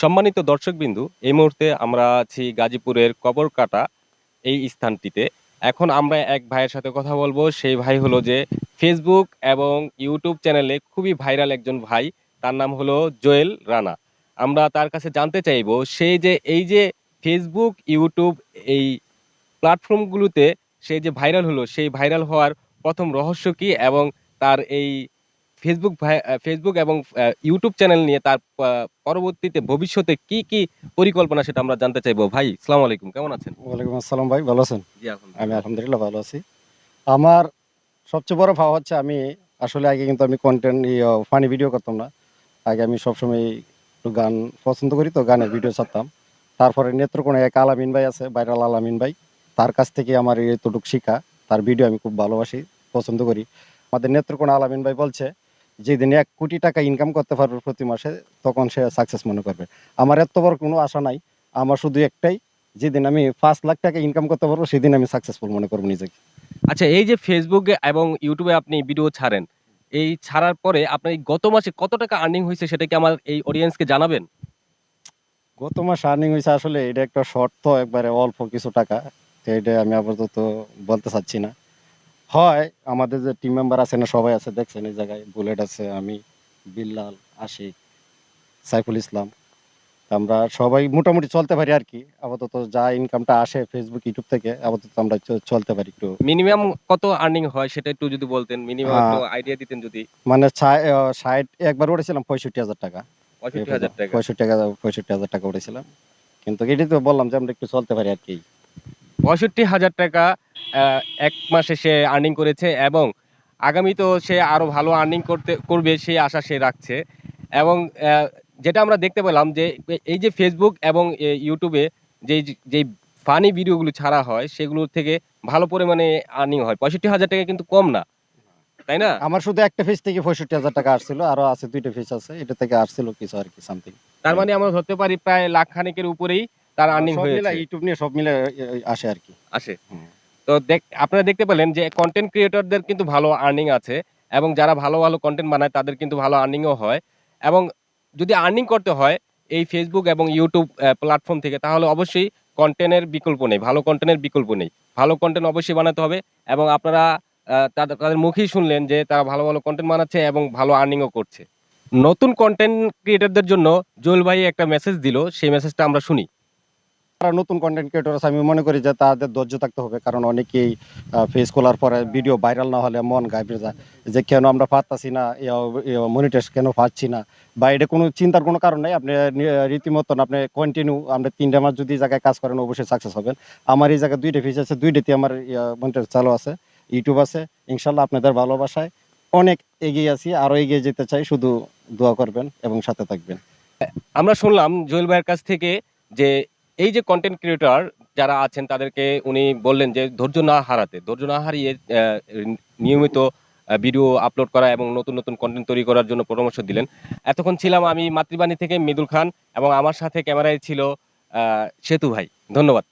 সম্মানিত দর্শকবিন্দু, এই মুহূর্তে আমরা আছি গাজীপুরের কবরকাটা, এই স্থানটিতে। এখন আমরা এক ভাইয়ের সাথে কথা বলব। সেই ভাই হলো যে ফেসবুক এবং ইউটিউব চ্যানেলে খুবই ভাইরাল একজন ভাই। তার নাম হলো জোয়েল রানা। আমরা তার কাছে জানতে চাইব সেই যে এই যে ফেসবুক ইউটিউব এই প্ল্যাটফর্মগুলোতে সে যে ভাইরাল হলো, সেই ভাইরাল হওয়ার প্রথম রহস্য কি এবং তার এই ফেসবুক ফেসবুক এবং ইউটিউব চ্যানেল নিয়ে তার পরবর্তীতে ভবিষ্যতে কি কি পরিকল্পনা সেটা আমরা জানতে চাইব? ভাই সালাম আলাইকুম। কেমন আছেন? ওয়ালাইকুম আসসালাম ভাই ভালো আছেন? জি আমি আলহামদুলিল্লাহ ভালো আছি। আমার সবচেয়ে বড় ভাব হচ্ছে আমি আসলে আগে কিন্তু আমি কন্টেন্ট ফানি ভিডিও করতাম না। আগে আমি সবসময় একটু গান পছন্দ করি তো গানের ভিডিও ছাড়তাম। তারপরে নেত্রকোণে এক আলামিন ভাই আছে বাইরাল আলামিন ভাই। তার কাছ থেকে আমার এতটুক শিখা তার ভিডিও আমি খুব ভালোবাসি পছন্দ করি। আমাদের নেত্রকোণা আলামিন ভাই বলছে যেদিন এক কোটি টাকা ইনকাম করতে পারবে প্রতি মাসে তখন সে সাকসেস মনে করবে। আমার এত বড় কোনো আশা নাই। আমার শুধু একটাই যেদিন আমি পাঁচ লাখ টাকা ইনকাম করতে পারব সেদিন আমি সাকসেসফুল মনে করব নিজেকে। আচ্ছা এই যে ফেসবুকে এবং ইউটিউবে আপনি ভিডিও ছাড়েন এই ছাড়ার পরে আপনার এই গত মাসে কত টাকা আর্নিং হয়েছে সেটা কি আমার এই অডিয়েন্সকে জানাবেন? গত মাস আর্নিং হয়েছে আসলে এটা একটা শর্ত একবারে অল্প কিছু টাকা। তো এটা আমি আপাতত বলতে চাচ্ছি না। হয় আমাদের যে টিম মেম্বার আছে না সবাই আছে দেখছেন এই জায়গায় বুলেট আছে আমি বিল্লাল আশিক সাইফুল ইসলাম। আমরা সবাই মোটামুটি চলতে পারি আর কি আপাতত যা ইনকামটা আসে ফেসবুক ইউটিউব থেকে আপাতত আমরা চলতে পারি একটু। মিনিমাম কত আর্নিং হয় সেটা একটু যদি বলতেন মিনিমাম হ্যাঁ। আইডিয়া দিতেন যদি। মানে ষাট একবার উঠেছিলাম পঁয়ষট্টি হাজার টাকা। পঁয়ষট্টি হাজার টাকা। পঁয়ষট্টি টাকা পঁয়ষট্টি হাজার টাকা উঠেছিলাম। কিন্তু এটাই তো বললাম যে আমরা একটু চলতে পারি আর কি। পঁয়ষট্টি হাজার টাকা এক মাসে সে আর্নিং করেছে এবং আগামী তো সে আরও ভালো আর্নিং করতে করবে সেই আশা সে রাখছে। এবং যেটা আমরা দেখতে পেলাম যে এই যে ফেসবুক এবং ইউটিউবে যেই যেই ফানি ভিডিওগুলো ছাড়া হয় সেগুলো থেকে ভালো পরিমাণে আর্নিং হয়। পঁয়ষট্টি হাজার টাকা কিন্তু কম না। তাই না? আমার শুধু একটা ফিস থেকে পঁয়ষট্টি হাজার টাকা আসছিল আরও আছে দুইটা ফিস আছে এটা থেকে আসছিল কিছু আর কি সামথিং তার মানে আমরা ধরতে পারি প্রায় লাখ খানেকের উপরেই তার আর্নিং হয়েছে। ইউটিউব নিয়ে সব মিলে আসে আর কি। আসে। তো দেখ, আপনারা দেখতে পেলেন যে কন্টেন্ট ক্রিয়েটরদের কিন্তু ভালো আর্নিং আছে এবং যারা ভালো ভালো কন্টেন্ট বানায় তাদের কিন্তু ভালো আর্নিংও হয় এবং যদি আর্নিং করতে হয় এই ফেসবুক এবং ইউটিউব প্ল্যাটফর্ম থেকে, তাহলে অবশ্যই কন্টেন্টের বিকল্প নেই, ভালো কন্টেন্টের বিকল্প নেই। ভালো কন্টেন্ট অবশ্যই বানাতে হবে এবং আপনারা তাদের তাদের মুখেই শুনলেন যে তারা ভালো ভালো কন্টেন্ট বানাচ্ছে এবং ভালো আর্নিংও করছে। নতুন কন্টেন্ট ক্রিয়েটারদের জন্য জুয়েল ভাই একটা মেসেজ দিল, সেই মেসেজটা আমরা শুনি। যারা নতুন কন্টেন্ট ক্রিয়েটর আছে আমি মনে করি যে তাদের ধৈর্য থাকতে হবে। কারণ অনেকেই ফেস খোলার পরে ভিডিও ভাইরাল না হলে মন গাইবে যায়। যে কেন আমরা পাচ্ছি না মনিটাইজ কেন পাচ্ছি না? বা এটা কোনো চিন্তার কোনো কারণ নেই। আপনি রীতিমতন আপনি কন্টিনিউ আপনি তিনটা মাস যদি জায়গায় কাজ করেন, অবশ্যই সাকসেস হবেন। আমার এই জায়গায় দুইটা ফিস আছে দুইটাতে আমার মনিটাইজ চালু আছে। ইউটিউব আছে। ইনশাল্লাহ আপনাদের ভালোবাসায় অনেক এগিয়ে আছি আরও এগিয়ে যেতে চাই। শুধু দোয়া করবেন এবং সাথে থাকবেন। আমরা শুনলাম জুয়েল ভাইয়ের কাছ থেকে যে এই যে কন্টেন্ট ক্রিয়েটর যারা আছেন, তাদেরকে উনি বললেন যে ধৈর্য না হারাতে, ধৈর্য না হারিয়ে নিয়মিত ভিডিও আপলোড করা এবং নতুন নতুন কন্টেন্ট তৈরি করার জন্য পরামর্শ দিলেন। এতক্ষণ ছিলাম আমি মাতৃবাণী থেকে মৃদুল খান এবং আমার সাথে ক্যামেরায় ছিল সেতু ভাই। ধন্যবাদ।